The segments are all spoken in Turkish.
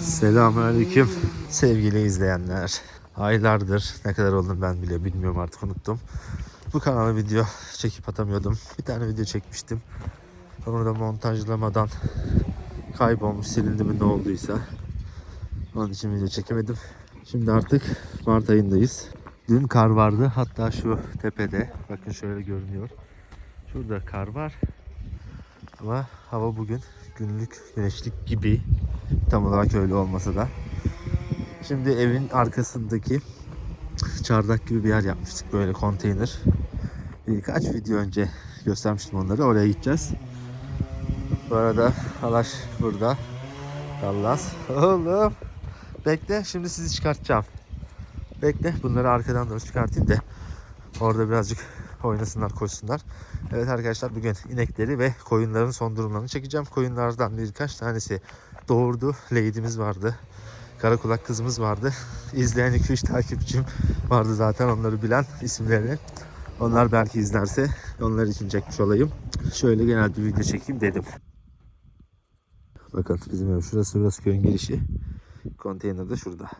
Selamünaleyküm sevgili izleyenler. Aylardır ne kadar oldum ben bile bilmiyorum artık unuttum. Bu kanala video çekip atamıyordum. Bir tane video çekmiştim. Onu da montajlamadan kaybolmuş silindi mi ne olduysa. Onun için video çekemedim. Şimdi artık Mart ayındayız. Dün kar vardı. Hatta şu tepede. Bakın şöyle görünüyor. Şurada kar var. Ama hava bugün günlük güneşlik gibi. Tam olarak öyle olmasa da. Şimdi evin arkasındaki çardak gibi bir yer yapmıştık. Böyle konteyner. Birkaç video önce göstermiştim onları. Oraya gideceğiz. Bu arada Alaş burada. Dallas. Oğlum. Bekle şimdi sizi çıkartacağım. Bekle bunları arkadan doğru çıkartayım da orada birazcık oynasınlar koşsunlar. Evet arkadaşlar bugün inekleri ve koyunların son durumlarını çekeceğim. Koyunlardan birkaç tanesi doğurdu. Lady'miz vardı. Karakulak kızımız vardı. İzleyen 2-3 takipçim vardı zaten onları bilen isimlerini. Onlar belki izlerse onlar için çekmiş olayım. Şöyle genel bir video çekeyim dedim. Bakın bizim ev şurası burası köyün girişi. Konteyner de şurada.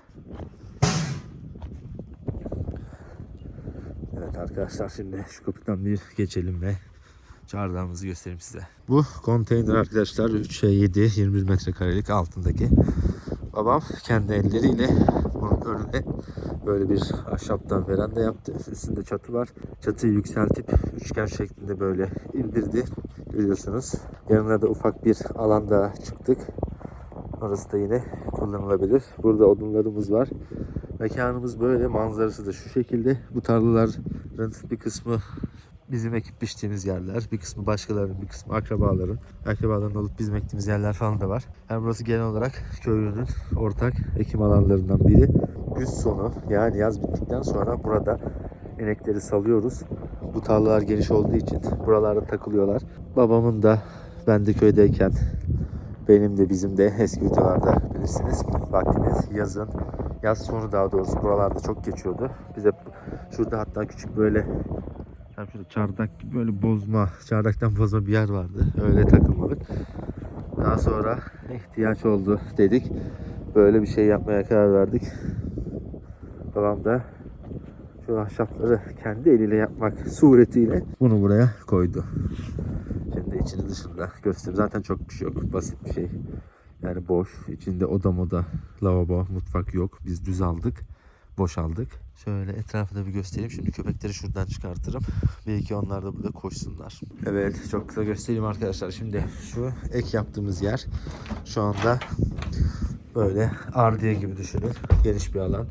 Evet arkadaşlar şimdi şu kapıdan bir geçelim ve çardağımızı göstereyim size. Bu konteyner arkadaşlar 3'e 7 21 metrekarelik altındaki. Babam kendi elleriyle bunun önüne böyle bir ahşaptan veranda yaptı. Üstünde çatı var. Çatıyı yükseltip üçgen şeklinde böyle indirdi. Görüyorsunuz. Yanına da ufak bir alanda çıktık. Orası da yine kullanılabilir. Burada odunlarımız var. Mekanımız böyle. Manzarası da şu şekilde. Bu tarlaların bir kısmı bizim ekip biçtiğimiz yerler. Bir kısmı başkalarının, bir kısmı akrabaların. Akrabaların olup bizim ektiğimiz yerler falan da var. Yani burası genel olarak köylünün ortak ekim alanlarından biri. Güz sonu yani yaz bittikten sonra burada inekleri salıyoruz. Bu tarlalar geniş olduğu için buralarda takılıyorlar. Babamın da ben de köydeyken benim de bizim de eski videolarda bilirsiniz. Vaktimiz yazın, yaz sonu daha doğrusu buralarda çok geçiyordu. Biz hep şurada hatta küçük böyle tam şurada çardak gibi böyle bozma, çardaktan bozma bir yer vardı. Öyle takılmadık. Daha sonra ihtiyaç oldu dedik. Böyle bir şey yapmaya karar verdik. Babam da şu ahşapları kendi eliyle yapmak suretiyle bunu buraya koydu. Şimdi içini dışında göstereyim. Zaten çok bir şey yok. Basit bir şey. Yani boş. İçinde oda moda, lavabo, mutfak yok. Biz düz aldık. Boş aldık. Şöyle etrafı da bir göstereyim. Şimdi köpekleri şuradan çıkartırım. Belki onlar da burada koşsunlar. Evet çok kısa göstereyim arkadaşlar. Şimdi şu ek yaptığımız yer şu anda böyle ardiye gibi düşünün. Geniş bir alan.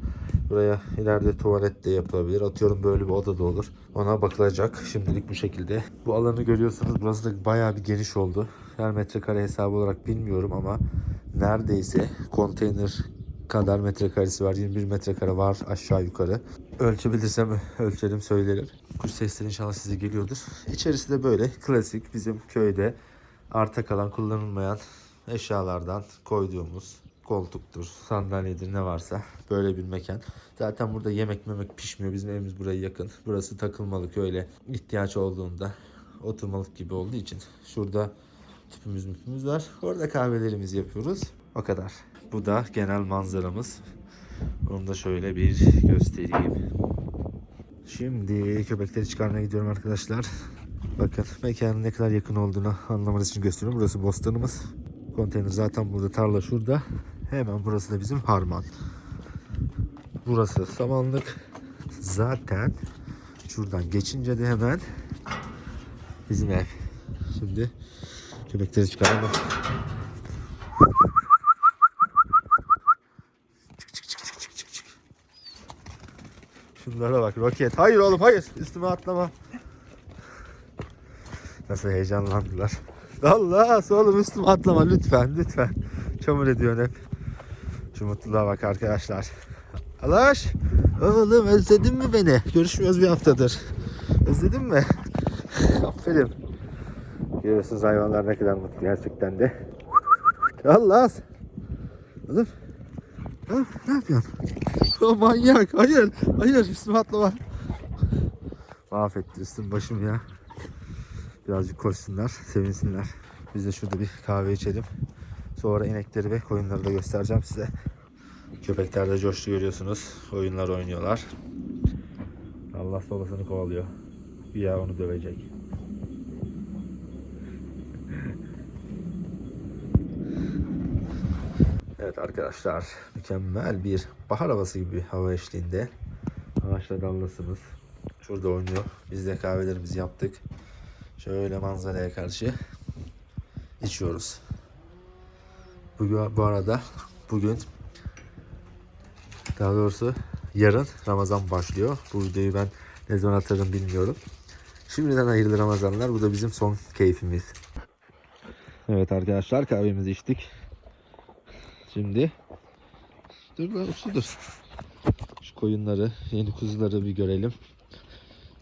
Buraya ileride tuvalet de yapılabilir. Atıyorum böyle bir oda da olur. Ona bakılacak. Şimdilik bu şekilde. Bu alanı görüyorsunuz. Burası da bayağı bir geniş oldu. Her metrekare hesabı olarak bilmiyorum ama neredeyse konteyner kadar metrekaresi var. 21 metrekare var aşağı yukarı. Ölçebilirsem ölçelim söylerim. Kuş sesleri inşallah size geliyordur. İçerisi de böyle klasik bizim köyde arta kalan kullanılmayan eşyalardan koyduğumuz koltuktur, sandalyedir ne varsa böyle bir mekan. Zaten burada yemek memek pişmiyor. Bizim evimiz buraya yakın. Burası takılmalık öyle ihtiyaç olduğunda oturmalık gibi olduğu için. Şurada tüpümüz müpümüz var. Orada kahvelerimizi yapıyoruz. O kadar. Bu da genel manzaramız. Onu da şöyle bir göstereyim. Şimdi köpekleri çıkarmaya gidiyorum arkadaşlar. Bakın mekanın ne kadar yakın olduğunu anlamanız için gösteriyorum. Burası bostanımız. Konteyner zaten burada, tarla şurada. Hemen burası da bizim harman. Burası samanlık. Zaten şuradan geçince de hemen bizim ev. Şimdi köpekleri çıkaralım. Şunlara bak roket. Hayır oğlum hayır. Üstüme atlama. Nasıl heyecanlandılar. Allah oğlum üstüme atlama lütfen lütfen. Çamur ediyorsun hep. Şu mutluluğa bak arkadaşlar. Alaş. Oğlum özledin mi beni? Görüşmüyoruz bir haftadır. Özledin mi? Aferin. Görüyorsunuz hayvanlar ne kadar mutlu gerçekten de. Allah. Oğlum. Ha, ne yapıyorsun? O manyak. Hayır. Hayır üstüme atlama. Mahvetti üstüm başım ya. Birazcık koşsunlar, sevinsinler. Biz de şurada bir kahve içelim. Sonra inekleri ve koyunları da göstereceğim size. Köpekler de coştu görüyorsunuz. Oyunlar oynuyorlar. Allah babasını kovalıyor. Ya onu dövecek. Evet arkadaşlar mükemmel bir bahar havası gibi hava eşliğinde ağaçla dallasınız. Şurada oynuyor. Biz de kahvelerimizi yaptık. Şöyle manzaraya karşı içiyoruz. Bugün, bu arada bugün daha doğrusu yarın Ramazan başlıyor. Bu videoyu ben ne zaman atarım bilmiyorum. Şimdiden hayırlı Ramazanlar. Bu da bizim son keyfimiz. Evet arkadaşlar kahvemizi içtik. Şimdi dur lan uslu dur. Şu koyunları, yeni kuzuları bir görelim.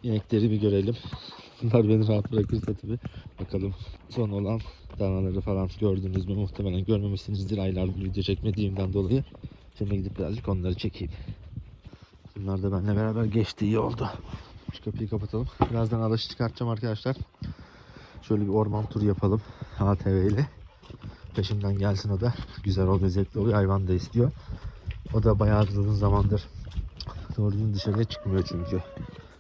İnekleri bir görelim. Bunlar beni rahat bırakırsa tabii. Bakalım son olan danaları falan gördünüz mü? Muhtemelen görmemişsinizdir aylardır video çekmediğimden dolayı. Şimdi gidip birazcık onları çekeyim. Bunlar da benimle beraber geçti iyi oldu. Şu kapıyı kapatalım. Birazdan alaşı çıkartacağım arkadaşlar. Şöyle bir orman turu yapalım. ATV ile. Peşimden gelsin o da. Güzel oluyor, zevkli oluyor. Hayvan da istiyor. O da bayağı uzun zamandır doğru dışarıya çıkmıyor çünkü.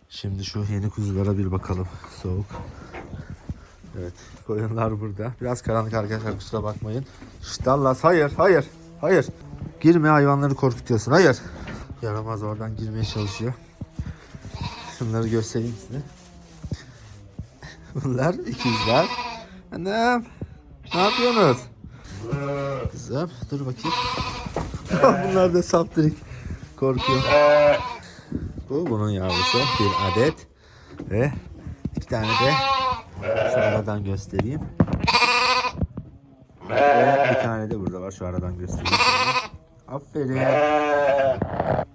Şimdi şu yeni kuzulara bir bakalım. Soğuk. Evet. Koyunlar burada. Biraz karanlık arkadaşlar kusura bakmayın. Şşt Dallas hayır hayır hayır. Girme hayvanları korkutuyorsun hayır. Yaramaz oradan girmeye çalışıyor. Şunları göstereyim size. Bunlar ikizler. Annem. Ne yapıyorsunuz? Kızım dur bakayım. Bunlar da saptırık. Korkuyor. Bu bunun yavrusu. Bir adet. Ve iki tane de şu göstereyim. Ve bir tane de burada var. Şu aradan göstereyim. Aferin.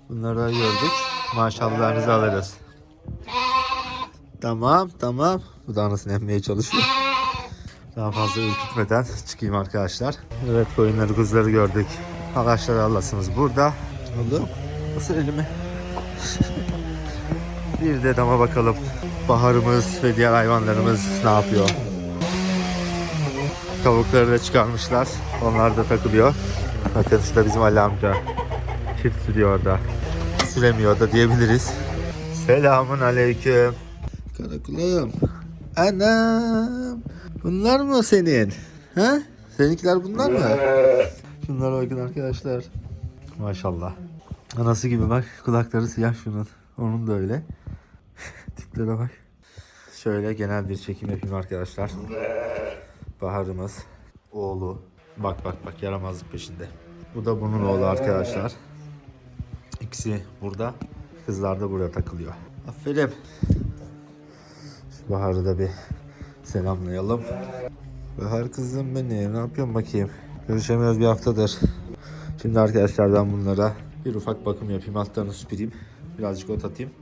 Bunları da gördük. Maşallahınızı alırız. Tamam tamam. Bu da anasını emmeye çalışıyor. Daha fazla ürkütmeden çıkayım arkadaşlar. Evet koyunları kuzuları gördük. Ağaçları Allah'sınız burada. Oğlum ısır elimi. Bir de dama bakalım. Baharımız ve diğer hayvanlarımız ne yapıyor? Tavukları da çıkarmışlar. Onlar da takılıyor. Bakın şurada bizim Ali amca. Çift sürüyor orada. Süremiyor da diyebiliriz. Selamun aleyküm. Karakulum. Anam. Bunlar mı senin? Ha? Seninkiler bunlar mı? Şunlara bakın arkadaşlar. Maşallah. Anası gibi bak. Kulakları siyah şunun. Onun da öyle. Tiplere bak. Şöyle genel bir çekim yapayım arkadaşlar. Baharımız. Oğlu. Bak bak bak yaramazlık peşinde. Bu da bunun oğlu arkadaşlar. İkisi burada. Kızlar da burada takılıyor. Aferin. Şu Bahar'ı da bir selamlayalım. Bahar kızım benim. Ne yapıyorsun bakayım? Görüşemiyoruz bir haftadır. Şimdi arkadaşlar ben bunlara bir ufak bakım yapayım. Altlarını süpüreyim. Birazcık ot atayım.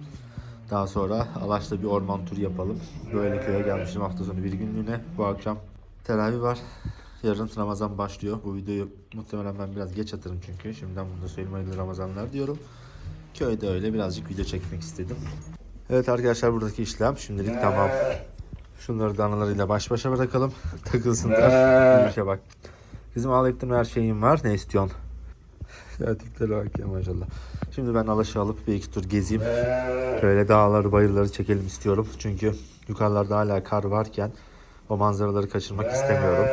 Daha sonra Alaş'ta bir orman turu yapalım. Böyle köye gelmişim hafta sonu bir günlüğüne. Bu akşam teravih var. Yarın Ramazan başlıyor. Bu videoyu muhtemelen ben biraz geç atarım çünkü. Şimdiden bunu da söyleyeyim Ramazanlar diyorum. Köyde öyle birazcık video çekmek istedim. Evet arkadaşlar buradaki işlem şimdilik tamam. Şunları da analarıyla baş başa bırakalım. Takılsınlar. Bir işe bak. Bizim alettim her şeyim var. Ne istiyorsun? Ya tiplere bak ya maşallah. Şimdi ben alaşı alıp bir iki tur gezeyim. Böyle dağları bayırları çekelim istiyorum. Çünkü yukarılarda hala kar varken o manzaraları kaçırmak istemiyorum.